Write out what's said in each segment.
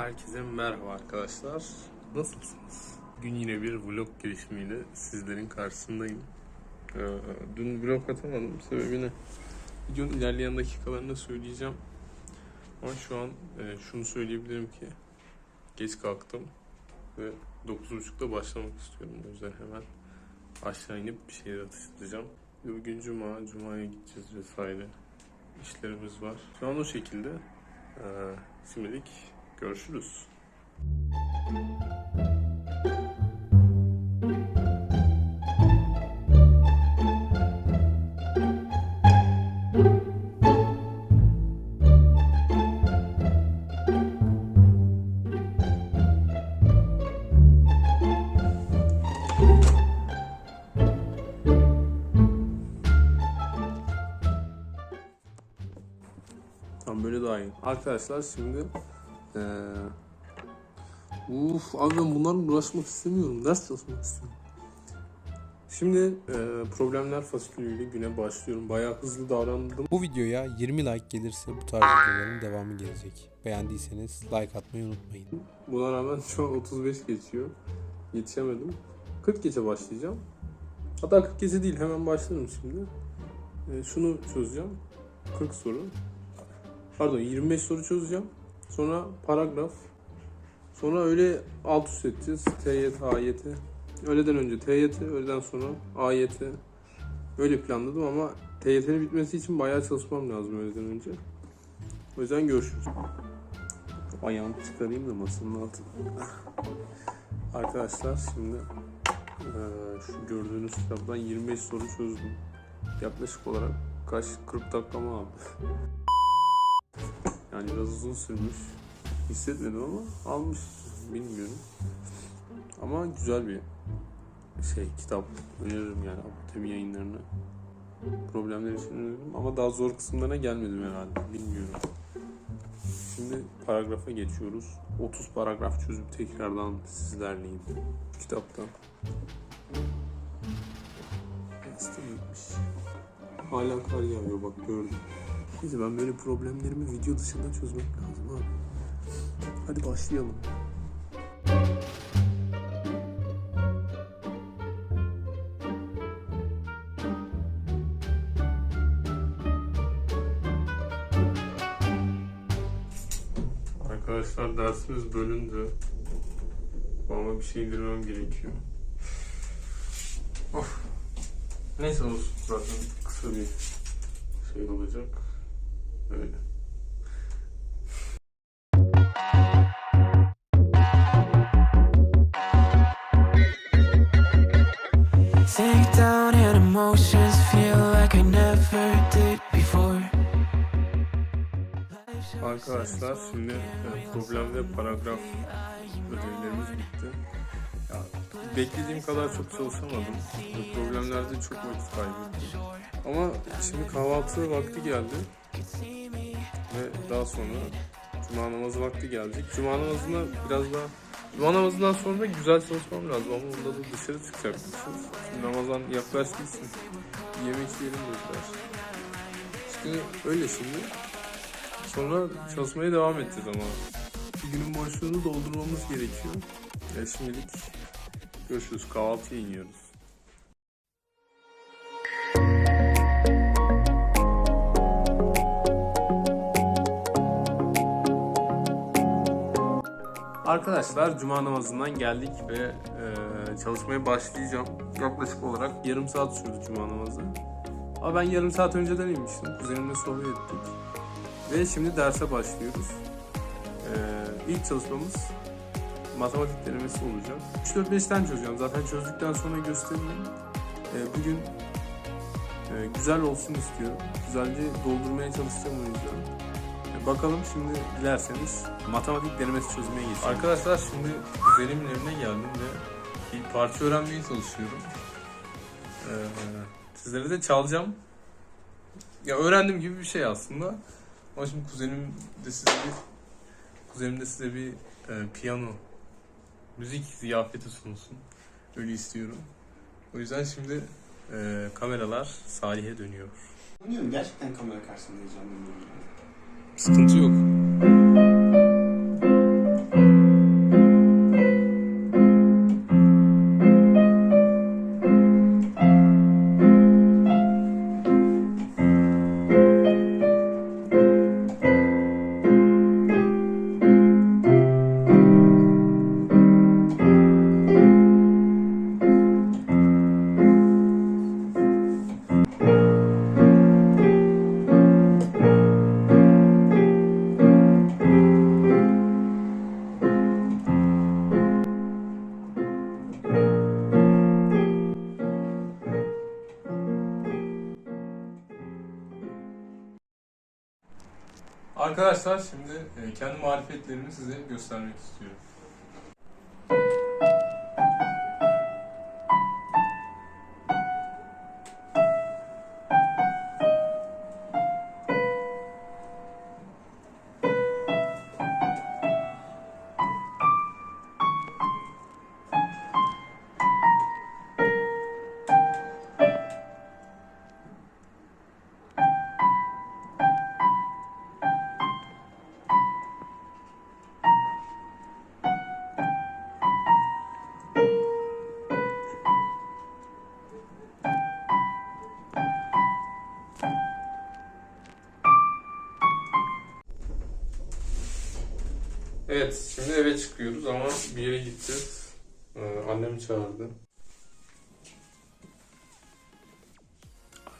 Herkese merhaba arkadaşlar. Nasılsınız? Bugün yine bir vlog girişimiyle sizlerin karşısındayım. Ee, dün vlog atamadım. Sebebini videonun ilerleyen dakikalarında söyleyeceğim. Ama şu an e, şunu söyleyebilirim ki geç kalktım ve 9.30'da başlamak istiyorum. O yüzden hemen aşağı inip bir şeyler atıştıracağım. Bugün cuma, cumaya gideceğiz vesaire. İşlerimiz var. Şu an o şekilde. Ee, şimdilik görüşürüz. Tam böyle daha. Arkadaşlar şimdi eee Uf abi ben bunlarla uğraşmak istemiyorum. Ders çalışmak istiyorum. Şimdi eee, problemler fasikülüyle güne başlıyorum. Bayağı hızlı davrandım. Bu videoya 20 like gelirse bu tarz videoların devamı gelecek. Beğendiyseniz like atmayı unutmayın. Buna rağmen şu an 35 geçiyor. Yetişemedim. 40 gece başlayacağım. Hatta 40 gece değil hemen başlarım şimdi. Eee, şunu çözeceğim. 40 soru. Pardon 25 soru çözeceğim. Sonra paragraf. Sonra öyle alt üst edeceğiz. TYT, AYT. Öğleden önce TYT, öğleden sonra AYT. Öyle planladım ama TYT'nin bitmesi için bayağı çalışmam lazım öğleden önce. O yüzden görüşürüz. Ayağımı çıkarayım da masanın altına. Arkadaşlar şimdi eee, şu gördüğünüz kitaptan 25 soru çözdüm. Yaklaşık olarak kaç 40 dakikamı aldı. Yani biraz uzun sürmüş. Hissetmedim ama almış. Bilmiyorum. Ama güzel bir şey kitap. Öneririm yani Apotemi yayınlarını. Problemler için öneririm ama daha zor kısımlarına gelmedim herhalde. Bilmiyorum. Şimdi paragrafa geçiyoruz. 30 paragraf çözüp tekrardan sizlerleyim. Kitaptan. Hala kar yağıyor bak gördüm. Neyse ben böyle problemlerimi video dışında çözmek lazım abi. Hadi başlayalım. Arkadaşlar dersimiz bölündü. Ama bir şey indirmem gerekiyor. Of. Neyse olsun zaten kısa bir şey olacak. Öyle. Sink down and emotions feel like I never did before. Arkadaşlar şimdi e, problem ve paragraf ödevlerimiz bitti. Ya, beklediğim kadar çok çalışamadım. Problemlerde çok vakit kaybettim. Ama şimdi kahvaltı vakti geldi. Ve daha sonra Cuma namazı vakti gelecek. Cuma namazına biraz daha Cuma namazından sonra güzel çalışmam lazım ama onda da dışarı çıkacakmışız. Şimdi Ramazan yaklaştığı için yemek yiyelim dediler. İşte öyle şimdi. Sonra çalışmaya devam edeceğiz ama. Bir günün boşluğunu doldurmamız gerekiyor. E şimdilik görüşürüz. Kahvaltıya iniyoruz. Arkadaşlar cuma namazından geldik ve e, çalışmaya başlayacağım. Yaklaşık olarak yarım saat sürdü cuma namazı. Ama ben yarım saat önceden inmiştim. Kuzenimle sohbet ettik. Ve şimdi derse başlıyoruz. Ee, ilk çalışmamız matematik denemesi olacak. 3-4-5'ten çözeceğim. Zaten çözdükten sonra gösteririm. Ee, bugün e, güzel olsun istiyorum. Güzelce doldurmaya çalışacağım o yüzden. Bakalım şimdi dilerseniz matematik denemesi çözmeye geçelim. Arkadaşlar şimdi kuzenimin evine geldim ve bir parça öğrenmeye çalışıyorum. Ee, sizlere de çalacağım. Ya öğrendim gibi bir şey aslında. Ama şimdi kuzenim de size bir kuzenim de size bir e, piyano müzik ziyafeti sunsun. Öyle istiyorum. O yüzden şimdi e, kameralar Salih'e dönüyor. Bilmiyorum gerçekten kamera karşısında heyecanlanıyorum. Stay. Arkadaşlar şimdi e, kendi marifetlerimi size göstermek istiyorum. Evet, şimdi eve çıkıyoruz ama bir yere gideceğiz. Ee, annem çağırdı.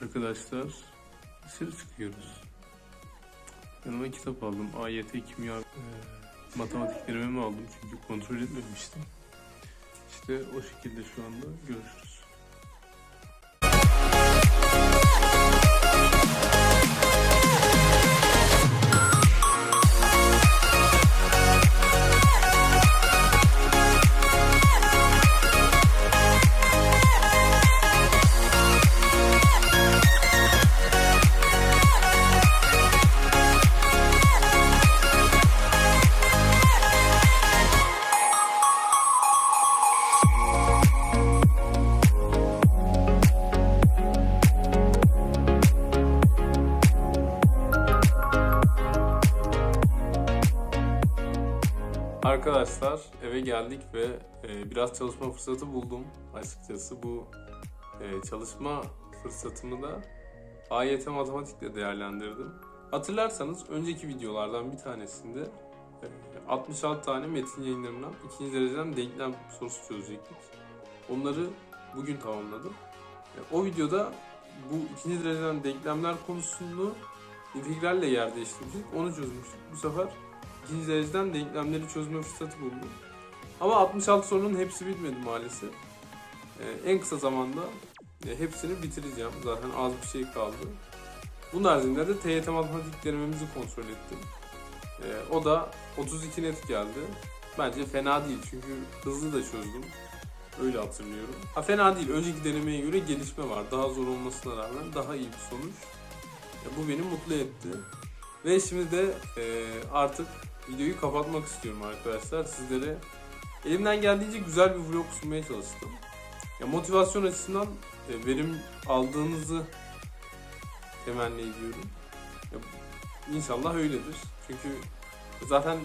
Arkadaşlar, dışarı çıkıyoruz. Yanıma kitap aldım. AYT kimya e, matematiklerimi mi aldım çünkü kontrol etmemiştim. İşte o şekilde şu anda görüşürüz. Arkadaşlar eve geldik ve e, biraz çalışma fırsatı buldum açıkçası. Bu e, çalışma fırsatımı da AYT matematikle değerlendirdim. Hatırlarsanız önceki videolardan bir tanesinde e, 66 tane metin yayınlarından ikinci dereceden denklem sorusu çözecektik. Onları bugün tamamladım. E, o videoda bu ikinci dereceden denklemler konusunu integralle yer değiştirmiştik. Onu çözmüştük. Bu sefer ikinci dereceden denklemleri çözme fırsatı buldum. Ama 66 sorunun hepsi bitmedi maalesef. Ee, en kısa zamanda e, hepsini bitireceğim. Zaten az bir şey kaldı. Bunun haricinde de TYT matematik denememizi kontrol ettim. Ee, o da 32 net geldi. Bence fena değil çünkü hızlı da çözdüm. Öyle hatırlıyorum. Ha fena değil. Önceki denemeye göre gelişme var. Daha zor olmasına rağmen daha iyi bir sonuç. Ya, bu beni mutlu etti. Ve şimdi de e, artık videoyu kapatmak istiyorum arkadaşlar. Sizlere elimden geldiğince güzel bir vlog sunmaya çalıştım. Ya motivasyon açısından e, verim aldığınızı temenni ediyorum. Ya, inşallah öyledir. Çünkü zaten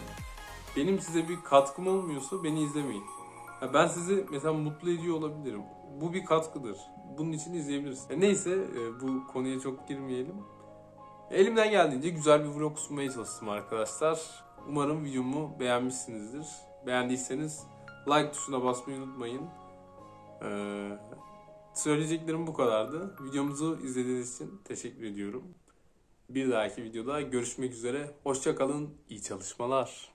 benim size bir katkım olmuyorsa beni izlemeyin. Ya ben sizi mesela mutlu ediyor olabilirim. Bu bir katkıdır. Bunun için izleyebilirsiniz. E, neyse e, bu konuya çok girmeyelim. Elimden geldiğince güzel bir vlog sunmaya çalıştım arkadaşlar. Umarım videomu beğenmişsinizdir. Beğendiyseniz like tuşuna basmayı unutmayın. Ee, söyleyeceklerim bu kadardı. Videomuzu izlediğiniz için teşekkür ediyorum. Bir dahaki videoda görüşmek üzere. Hoşçakalın, iyi çalışmalar.